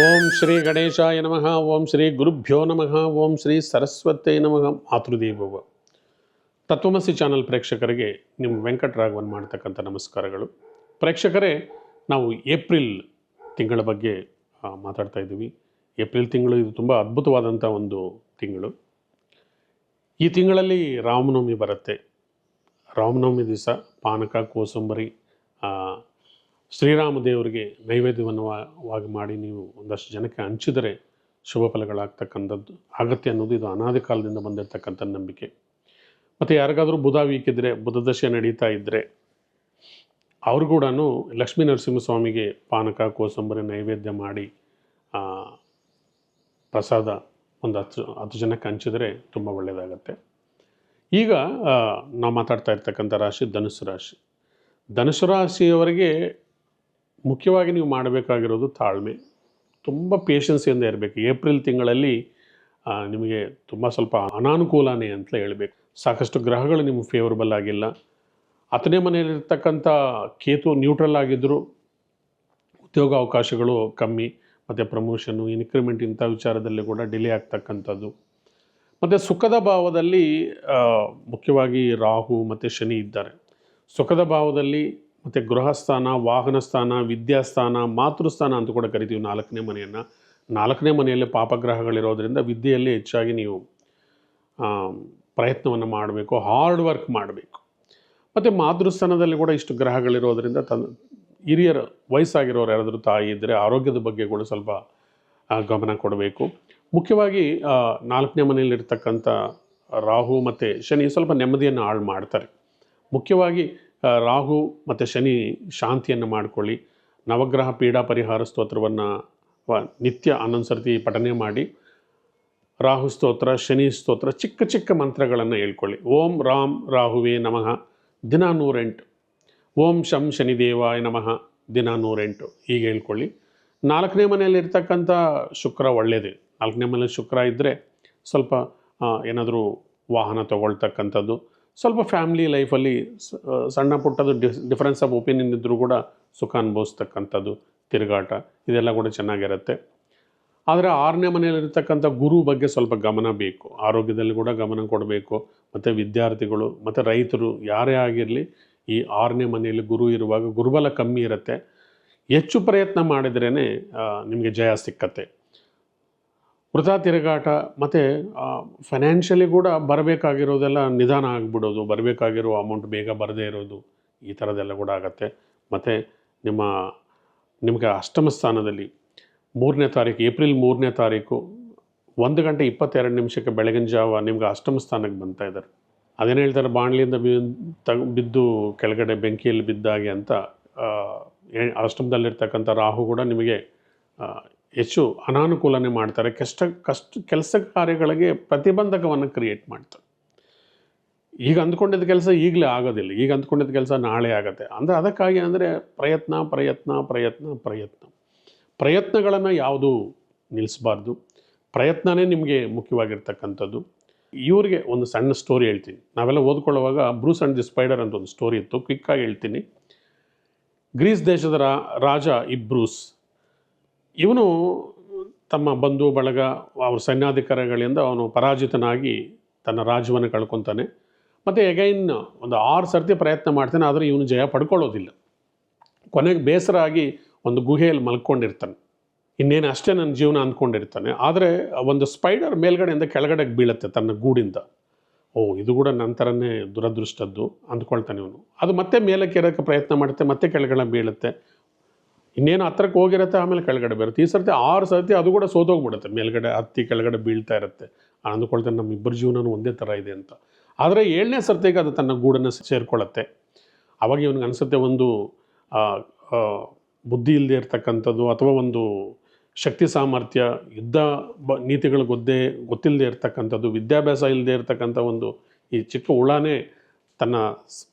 ಓಂ ಶ್ರೀ ಗಣೇಶಾಯ ನಮಃ, ಓಂ ಶ್ರೀ ಗುರುಭ್ಯೋ ನಮಃ, ಓಂ ಶ್ರೀ ಸರಸ್ವತೇ ನಮಃ ಮಾತೃದೇವೋವ ತತ್ವಮಸಿ ಚಾನಲ್ ಪ್ರೇಕ್ಷಕರಿಗೆ ನಿಮ್ಮ ವೆಂಕಟರಾಘವನ್ ಮಾಡ್ತಕ್ಕಂಥ ನಮಸ್ಕಾರಗಳು. ಪ್ರೇಕ್ಷಕರೇ, ನಾವು ಏಪ್ರಿಲ್ ತಿಂಗಳ ಬಗ್ಗೆ ಮಾತಾಡ್ತಾ ಇದ್ದೀವಿ. ಏಪ್ರಿಲ್ ತಿಂಗಳು ಇದು ತುಂಬ ಅದ್ಭುತವಾದಂಥ ಒಂದು ತಿಂಗಳು. ಈ ತಿಂಗಳಲ್ಲಿ ರಾಮನವಮಿ ಬರುತ್ತೆ. ರಾಮನವಮಿ ದಿವಸ ಪಾನಕ, ಕೋಸಂಬರಿ ಶ್ರೀರಾಮ ದೇವರಿಗೆ ನೈವೇದ್ಯವನ್ನು ಮಾಡಿ ನೀವು ಒಂದಷ್ಟು ಜನಕ್ಕೆ ಹಂಚಿದರೆ ಶುಭ ಫಲಗಳಾಗ್ತಕ್ಕಂಥದ್ದು. ಆಗತ್ತೆ ಅನ್ನೋದು ಇದು ಅನಾದಿ ಕಾಲದಿಂದ ಬಂದಿರತಕ್ಕಂಥ ನಂಬಿಕೆ. ಮತ್ತು ಯಾರಿಗಾದರೂ ಬುಧ ವೀಕಿದ್ರೆ ಇದ್ದರೆ ಬುಧ ದಶೆ ನಡೀತಾ ಇದ್ದರೆ ಅವ್ರು ಕೂಡ ಲಕ್ಷ್ಮೀ ನರಸಿಂಹಸ್ವಾಮಿಗೆ ಪಾನಕ, ಕೋಸಂಬರಿ ನೈವೇದ್ಯ ಮಾಡಿ ಪ್ರಸಾದ ಒಂದು ಹತ್ತು ಹತ್ತು ಜನಕ್ಕೆ ಹಂಚಿದರೆ ತುಂಬ ಒಳ್ಳೆಯದಾಗತ್ತೆ ಈಗ ನಾವು ಮಾತಾಡ್ತಾ ಇರ್ತಕ್ಕಂಥ ರಾಶಿ ಧನುಸು ರಾಶಿ. ಧನುಸು ರಾಶಿಯವರಿಗೆ ಮುಖ್ಯವಾಗಿ ನೀವು ಮಾಡಬೇಕಾಗಿರೋದು ತಾಳ್ಮೆ. ತುಂಬ ಪೇಷನ್ಸಿಂದ ಇರಬೇಕು. ಏಪ್ರಿಲ್ ತಿಂಗಳಲ್ಲಿ ನಿಮಗೆ ತುಂಬ ಸ್ವಲ್ಪ ಅನಾನುಕೂಲನೇ ಅಂತ ಹೇಳಬೇಕು. ಸಾಕಷ್ಟು ಗ್ರಹಗಳು ನಿಮಗೆ ಫೇವರಬಲ್ ಆಗಿಲ್ಲ. ಹತ್ತನೇ ಮನೆಯಲ್ಲಿರ್ತಕ್ಕಂಥ ಕೇತು ನ್ಯೂಟ್ರಲ್ ಆಗಿದ್ದರೂ ಉದ್ಯೋಗ ಅವಕಾಶಗಳು ಕಮ್ಮಿ, ಮತ್ತು ಪ್ರಮೋಷನ್ನು ಇನ್ಕ್ರಿಮೆಂಟ್ ಇಂಥ ವಿಚಾರದಲ್ಲಿ ಕೂಡ ಡಿಲೇ ಆಗ್ತಕ್ಕಂಥದ್ದು. ಮತ್ತು ಸುಖದ ಭಾವದಲ್ಲಿ ಮುಖ್ಯವಾಗಿ ರಾಹು ಮತ್ತು ಶನಿ ಇದ್ದಾರೆ. ಸುಖದ ಭಾವದಲ್ಲಿ ಮತ್ತು ಗೃಹಸ್ಥಾನ, ವಾಹನ ಸ್ಥಾನ ವಿದ್ಯಾಸ್ಥಾನ ಮಾತೃಸ್ಥಾನ ಅಂತ ಕೂಡ ಕರಿತೀವಿ ನಾಲ್ಕನೇ ಮನೆಯನ್ನು. ನಾಲ್ಕನೇ ಮನೆಯಲ್ಲಿ ಪಾಪಗ್ರಹಗಳಿರೋದ್ರಿಂದ ವಿದ್ಯೆಯಲ್ಲಿ ಹೆಚ್ಚಾಗಿ ನೀವು ಪ್ರಯತ್ನವನ್ನು ಮಾಡಬೇಕು ಹಾರ್ಡ್ ವರ್ಕ್ ಮಾಡಬೇಕು. ಮತ್ತು ಮಾತೃಸ್ಥಾನದಲ್ಲಿ ಕೂಡ ಇಷ್ಟು ಗ್ರಹಗಳಿರೋದ್ರಿಂದ ತನ್ನ ಹಿರಿಯರು ವಯಸ್ಸಾಗಿರೋರು ಯಾರಾದರೂ ತಾಯಿ ಇದ್ದರೆ ಆರೋಗ್ಯದ ಬಗ್ಗೆ ಕೂಡ ಸ್ವಲ್ಪ ಗಮನ ಕೊಡಬೇಕು. ಮುಖ್ಯವಾಗಿ ನಾಲ್ಕನೇ ಮನೆಯಲ್ಲಿರ್ತಕ್ಕಂಥ ರಾಹು ಮತ್ತು ಶನಿ ಸ್ವಲ್ಪ ನೆಮ್ಮದಿಯನ್ನು ಹಾಳು ಮಾಡ್ತಾರೆ. ಮುಖ್ಯವಾಗಿ ರಾಹು ಮತ್ತು ಶನಿ ಶಾಂತಿಯನ್ನು ಮಾಡಿಕೊಳ್ಳಿ. ನವಗ್ರಹ ಪೀಡಾ ಪರಿಹಾರ ಸ್ತೋತ್ರವನ್ನು ನಿತ್ಯ ಹನ್ನೊಂದು ಸರ್ತಿ ಪಠನೆ ಮಾಡಿ. ರಾಹು ಸ್ತೋತ್ರ, ಶನಿ ಸ್ತೋತ್ರ, ಚಿಕ್ಕ ಚಿಕ್ಕ ಮಂತ್ರಗಳನ್ನು ಹೇಳ್ಕೊಳ್ಳಿ. ಓಂ ರಾಮ್ ರಾಹುವೇ ನಮಃ. ದಿನ ನೂರೆಂಟು. ಓಂ ಶಂ ಶನಿದೇವಾಯ ನಮಃ. ದಿನ ನೂರೆಂಟು. ಹೀಗೆ ಹೇಳ್ಕೊಳ್ಳಿ. ನಾಲ್ಕನೇ ಮನೆಯಲ್ಲಿ ಇರ್ತಕ್ಕಂಥ ಶುಕ್ರ ಒಳ್ಳೆಯದೇ ನಾಲ್ಕನೇ ಮನೆಯಲ್ಲಿ ಶುಕ್ರ ಇದ್ದರೆ ಸ್ವಲ್ಪ ಏನಾದರೂ ವಾಹನ ತಗೊಳ್ತಕ್ಕಂಥದ್ದು. ಸ್ವಲ್ಪ ಫ್ಯಾಮ್ಲಿ ಲೈಫಲ್ಲಿ ಸಣ್ಣ ಪುಟ್ಟದು ಡಿಫ್ ಡಿಫ್ರೆನ್ಸ್ ಆಫ್ ಒಪಿನಿಯನ್ ಇದ್ದರೂ ಕೂಡ ಸುಖ ಅನುಭವಿಸ್ತಕ್ಕಂಥದ್ದು, ತಿರುಗಾಟ, ಇದೆಲ್ಲ ಕೂಡ ಚೆನ್ನಾಗಿರುತ್ತೆ. ಆದರೆ ಆರನೇ ಮನೆಯಲ್ಲಿರ್ತಕ್ಕಂಥ ಗುರು ಬಗ್ಗೆ ಸ್ವಲ್ಪ ಗಮನ ಬೇಕು. ಆರೋಗ್ಯದಲ್ಲಿ ಕೂಡ ಗಮನ ಕೊಡಬೇಕು. ಮತ್ತು ವಿದ್ಯಾರ್ಥಿಗಳು, ಮತ್ತು ರೈತರು ಯಾರೇ ಆಗಿರಲಿ, ಈ ಆರನೇ ಮನೆಯಲ್ಲಿ ಗುರು ಇರುವಾಗ ಗುರುಬಲ ಕಮ್ಮಿ ಇರುತ್ತೆ. ಹೆಚ್ಚು ಪ್ರಯತ್ನ ಮಾಡಿದ್ರೇ ನಿಮಗೆ ಜಯ ಸಿಕ್ಕತ್ತೆ. ವೃಥಾ ತಿರುಗಾಟ ಮತ್ತು ಫೈನಾನ್ಷಿಯಲಿ ಕೂಡ ಬರಬೇಕಾಗಿರೋದೆಲ್ಲ ನಿಧಾನ ಆಗಿಬಿಡೋದು. ಬರಬೇಕಾಗಿರೋ ಅಮೌಂಟ್ ಬೇಗ ಬರದೇ ಇರೋದು ಈ ಥರದ್ದೆಲ್ಲ ಕೂಡ ಆಗತ್ತೆ. ಮತ್ತು ನಿಮ್ಮ, ನಿಮಗೆ ಅಷ್ಟಮ ಸ್ಥಾನದಲ್ಲಿ ಮೂರನೇ ತಾರೀಕು, ಏಪ್ರಿಲ್ ಮೂರನೇ ತಾರೀಕು ಒಂದು ಗಂಟೆ ಇಪ್ಪತ್ತೆರಡು ನಿಮಿಷಕ್ಕೆ ಬೆಳಗಿನ ಜಾವ ನಿಮ್ಗೆ ಅಷ್ಟಮ ಸ್ಥಾನಕ್ಕೆ ಬಂತಾ ಇದ್ದಾರೆ. ಅದೇನು ಹೇಳ್ತಾರೆ, ಬಾಣಲಿಯಿಂದ ತಗ್, ಬಿದ್ದು ಕೆಳಗಡೆ ಬೆಂಕಿಯಲ್ಲಿ ಬಿದ್ದಾಗೆ ಅಂತ ಅಷ್ಟಮದಲ್ಲಿರ್ತಕ್ಕಂಥ ರಾಹು ಕೂಡ ನಿಮಗೆ ಹೆಚ್ಚು ಅನಾನುಕೂಲನೆ ಮಾಡ್ತಾರೆ, ಕಷ್ಟ ಕಷ್ಟ, ಕೆಲಸ ಕಾರ್ಯಗಳಿಗೆ ಪ್ರತಿಬಂಧಕವನ್ನು ಕ್ರಿಯೇಟ್ ಮಾಡ್ತಾರೆ. ಈಗ ಅಂದ್ಕೊಂಡಿದ್ದ ಕೆಲಸ ಈಗಲೇ ಆಗೋದಿಲ್ಲ, ಈಗ ಅಂದ್ಕೊಂಡಿದ್ದ ಕೆಲಸ ನಾಳೆ ಆಗುತ್ತೆ. ಅಂದರೆ ಅದಕ್ಕಾಗಿ ಅಂದರೆ ಪ್ರಯತ್ನ ಪ್ರಯತ್ನ ಪ್ರಯತ್ನ ಪ್ರಯತ್ನ. ಪ್ರಯತ್ನಗಳನ್ನು ಯಾವುದು ನಿಲ್ಲಿಸಬಾರ್ದು? ಪ್ರಯತ್ನನೇ ನಿಮಗೆ ಮುಖ್ಯವಾಗಿರ್ತಕ್ಕಂಥದ್ದು. ಇವರಿಗೆ ಒಂದು ಸಣ್ಣ ಸ್ಟೋರಿ ಹೇಳ್ತೀನಿ. ನಾವೆಲ್ಲ ಓದ್ಕೊಳ್ಳುವಾಗ ಬ್ರೂಸ್ ಆ್ಯಂಡ್ ದಿ ಸ್ಪೈಡರ್ ಅಂತ ಒಂದು ಸ್ಟೋರಿ ಇತ್ತು. ಕ್ವಿಕ್ಕಾಗಿ ಹೇಳ್ತೀನಿ. ಗ್ರೀಸ್ ದೇಶದ ರಾಜ ಇಬ್ರೂಸ್. ಇವನು ತಮ್ಮ ಬಂಧು ಬಳಗ, ಅವ್ರ ಸೈನ್ಯಾಧಿಕಾರಿಗಳಿಂದ ಅವನು ಪರಾಜಿತನಾಗಿ ತನ್ನ ರಾಜ್ಯವನ್ನು ಕಳ್ಕೊತಾನೆ. ಮತ್ತು ಎಗೈನ್ ಒಂದು ಆರು ಸರ್ತಿ ಪ್ರಯತ್ನ ಮಾಡ್ತಾನೆ, ಆದರೆ ಇವನು ಜಯ ಪಡ್ಕೊಳ್ಳೋದಿಲ್ಲ. ಕೊನೆಗೆ ಬೇಸರ ಆಗಿ ಒಂದು ಗುಹೆಯಲ್ಲಿ ಮಲ್ಕೊಂಡಿರ್ತಾನೆ. ಇನ್ನೇನು ಅಷ್ಟೇ ನನ್ನ ಜೀವನ ಅಂದ್ಕೊಂಡಿರ್ತಾನೆ. ಆದರೆ ಒಂದು ಸ್ಪೈಡರ್ ಮೇಲ್ಗಡೆಯಿಂದ ಕೆಳಗಡೆಗೆ ಬೀಳುತ್ತೆ ತನ್ನ ಗೂಡಿಂದ. ಓ, ಇದು ಕೂಡ ನನ್ನ ಥರನೇ ದುರದೃಷ್ಟದ್ದು ಅಂದ್ಕೊಳ್ತಾನೆ ಇವನು. ಅದು ಮತ್ತೆ ಮೇಲಕ್ಕೆ ಇರೋಕ್ಕೆ ಪ್ರಯತ್ನ ಮಾಡುತ್ತೆ, ಮತ್ತೆ ಕೆಳಗಡೆ ಬೀಳುತ್ತೆ. ಇನ್ನೇನು ಹತ್ರಕ್ಕೆ ಹೋಗಿರುತ್ತೆ, ಆಮೇಲೆ ಕೆಳಗಡೆ ಬರುತ್ತೆ. ಈ ಸರ್ತಿ ಆರು ಸರ್ತಿ ಅದು ಕೂಡ ಸೋತೋಗ್ಬಿಡುತ್ತೆ. ಮೇಲ್ಗಡೆ ಹತ್ತಿ, ಕೆಳಗಡೆ ಬೀಳ್ತಾ ಇರುತ್ತೆ. ಅಂದ್ಕೊಳ್ತಾನೆ ನಮ್ಮ ಇಬ್ಬರ ಜೀವನನೂ ಒಂದೇ ಥರ ಇದೆ ಅಂತ. ಆದರೆ ಏಳನೇ ಸರ್ತಿಗೆ ಅದು ತನ್ನ ಗೂಡನ್ನು ಸೇರಿಕೊಳ್ಳುತ್ತೆ. ಅವಾಗ ಇವನಿಗೆ ಅನಿಸುತ್ತೆ ಒಂದು ಬುದ್ಧಿ ಇಲ್ಲದೆ ಇರ್ತಕ್ಕಂಥದ್ದು ಅಥವಾ ಒಂದು ಶಕ್ತಿ ಸಾಮರ್ಥ್ಯ, ಯುದ್ಧ ಬ, ನೀತಿಗಳು ಗೊದ್ದೇ ಗೊತ್ತಿಲ್ಲದೆ ಇರ್ತಕ್ಕಂಥದ್ದು, ವಿದ್ಯಾಭ್ಯಾಸ ಇಲ್ಲದೆ ಇರ್ತಕ್ಕಂಥ ಒಂದು ಈ ಚಿಕ್ಕ ಹುಳಾನೇ ತನ್ನ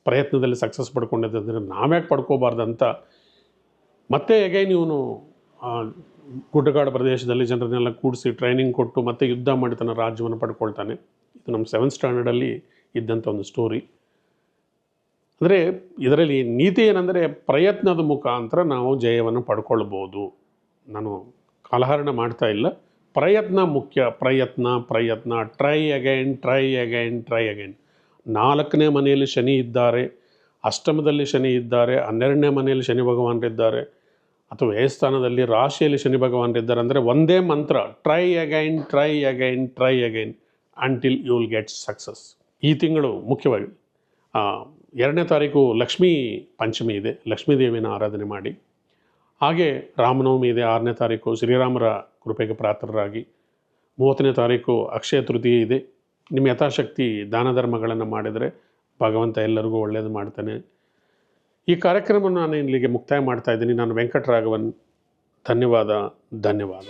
ಪ್ರಯತ್ನದಲ್ಲಿ ಸಕ್ಸಸ್ ಪಡ್ಕೊಂಡಿದ್ದರೆ ಅಂದರೆ ನಾವ್ಯಾಕೆ ಪಡ್ಕೋಬಾರ್ದಂತ ಮತ್ತೆ ಅಗೈನ್ ಇವನು ಗುಡ್ಡಗಾಡು ಪ್ರದೇಶದಲ್ಲಿ ಜನರನ್ನೆಲ್ಲ ಕೂಡಿಸಿ ಟ್ರೈನಿಂಗ್ ಕೊಟ್ಟು ಮತ್ತೆ ಯುದ್ಧ ಮಾಡಿ ತನ್ನ ರಾಜ್ಯವನ್ನು ಪಡ್ಕೊಳ್ತಾನೆ. ಇದು ನಮ್ಮ ಸೆವೆಂತ್ ಸ್ಟ್ಯಾಂಡರ್ಡಲ್ಲಿ ಇದ್ದಂಥ ಒಂದು ಸ್ಟೋರಿ ಅಂದರೆ ಇದರಲ್ಲಿ ನೀತಿ ಏನಂದರೆ ಪ್ರಯತ್ನದ ಮುಖಾಂತರ ನಾವು ಜಯವನ್ನು ಪಡ್ಕೊಳ್ಬೋದು. ನಾನು ಕಾಲಹರಣ ಮಾಡ್ತಾ ಇಲ್ಲ. ಪ್ರಯತ್ನ ಮುಖ್ಯ, ಪ್ರಯತ್ನ ಪ್ರಯತ್ನ try again try again try again ನಾಲ್ಕನೇ ಮನೆಯಲ್ಲಿ ಶನಿ ಇದ್ದಾರೆ. ಅಷ್ಟಮದಲ್ಲಿ ಶನಿ ಇದ್ದಾರೆ, ಹನ್ನೆರಡನೇ ಮನೆಯಲ್ಲಿ ಶನಿ ಭಗವಾನರಿದ್ದಾರೆ, ಅಥವಾ ವ್ಯಯಸ್ಥಾನದಲ್ಲಿ ರಾಶಿಯಲ್ಲಿ ಶನಿ ಭಗವಾನರಿದ್ದಾರೆ ಅಂದರೆ ಒಂದೇ ಮಂತ್ರ try again try again try again until you will get success ಈ ತಿಂಗಳು ಮುಖ್ಯವಾಗಿ ಎರಡನೇ ತಾರೀಕು ಲಕ್ಷ್ಮೀ ಪಂಚಮಿ ಇದೆ, ಲಕ್ಷ್ಮೀ ದೇವಿನ ಆರಾಧನೆ ಮಾಡಿ. ಹಾಗೆ ರಾಮನವಮಿ ಇದೆ, ಆರನೇ ತಾರೀಕು ಶ್ರೀರಾಮರ ಕೃಪೆಗೆ ಪಾತ್ರರಾಗಿ ಮೂವತ್ತನೇ ತಾರೀಕು ಅಕ್ಷಯ ತೃತೀಯ ಇದೆ. ನಿಮ್ಮ ಯಥಾಶಕ್ತಿ ದಾನ ಧರ್ಮಗಳನ್ನು ಮಾಡಿದರೆ ಭಗವಂತ ಎಲ್ಲರಿಗೂ ಒಳ್ಳೆಯದು ಮಾಡ್ತಾನೆ. ಈ ಕಾರ್ಯಕ್ರಮವನ್ನು ನಾನು ಇಲ್ಲಿಗೆ ಮುಕ್ತಾಯ ಮಾಡ್ತಾ ಇದ್ದೀನಿ. ನಾನು ವೆಂಕಟರಾಘವನ್, ಧನ್ಯವಾದ ಧನ್ಯವಾದ.